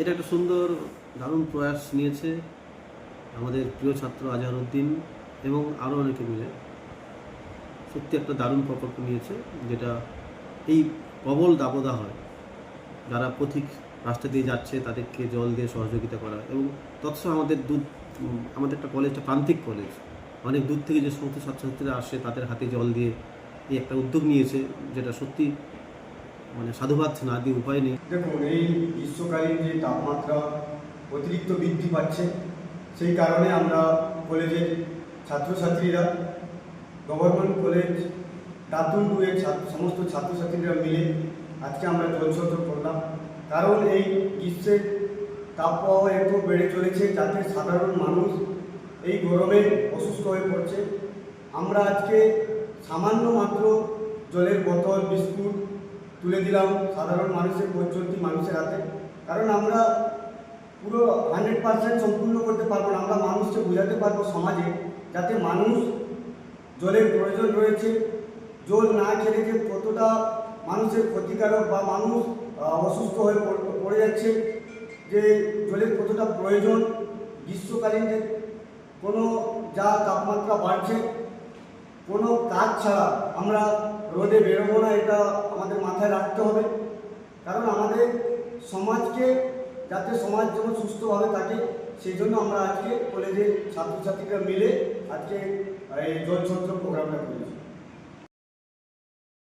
এটা একটা সুন্দর, দারুণ প্রয়াস নিয়েছে আমাদের প্রিয় ছাত্র আজহারউদ্দিন এবং আরও অনেকে মিলে। সত্যি একটা দারুণ প্রকল্প নিয়েছে যেটা এই প্রবল দাবদা হয় যারা পথিক রাস্তা দিয়ে যাচ্ছে তাদেরকে জল দিয়ে সহযোগিতা করা এবং তৎসহ আমাদের দূর আমাদের একটা কলেজটা প্রান্তিক কলেজ অনেক দূর থেকে যে সমস্ত ছাত্রছাত্রীরা আসে তাদের হাতে জল দিয়ে এই একটা উদ্যোগ নিয়েছে যেটা সত্যি মানে সাধু সাধুবাদ না দিয়ে উপায় নেই। দেখুন, এই গ্রীষ্মকালীন যে তাপমাত্রা অতিরিক্ত বৃদ্ধি পাচ্ছে, সেই কারণে আমরা কলেজের ছাত্রছাত্রীরা, গভর্নমেন্ট কলেজ দাতুন টুয়ের সমস্ত ছাত্রছাত্রীরা মিলে আজকে আমরা জলসত্র করলাম। কারণ এই গ্রীষ্মের তাপপ্রবাহ এত বেড়ে চলেছে, যাতে সাধারণ মানুষ এই গরমে অসুস্থ হয়ে পড়ছে। আমরা আজকে সামান্য মাত্র জলের বোতল, বিস্কুট তুলে দিলাম সাধারণ মানুষের পরিচলতি মানুষের হাতে। কারণ আমরা পুরো হান্ড্রেড পার্সেন্ট সম্পূর্ণ করতে পারব না, আমরা মানুষকে বোঝাতে পারব সমাজে যাতে মানুষ জলের প্রয়োজন রয়েছে। জল না খেলে যে কতটা মানুষের ক্ষতিকারক বা মানুষ অসুস্থ হয়ে পড়ে যাচ্ছে, যে জলের কতটা প্রয়োজন, গ্রীষ্মকালীন যে কোনো যা তাপমাত্রা বাড়ছে কোনো কাজ ছাড়া আমরা রোদে বেরোবো না, এটা আমাদের মাথায় রাখতে হবে। কারণ আমাদের সমাজকে, যাতে সমাজ যেমন সুস্থভাবে থাকে, সেই জন্য আমরা আজকে কলেজের ছাত্রছাত্রীরা মিলে আজকে এই জলছত্র প্রোগ্রামটা করেছি।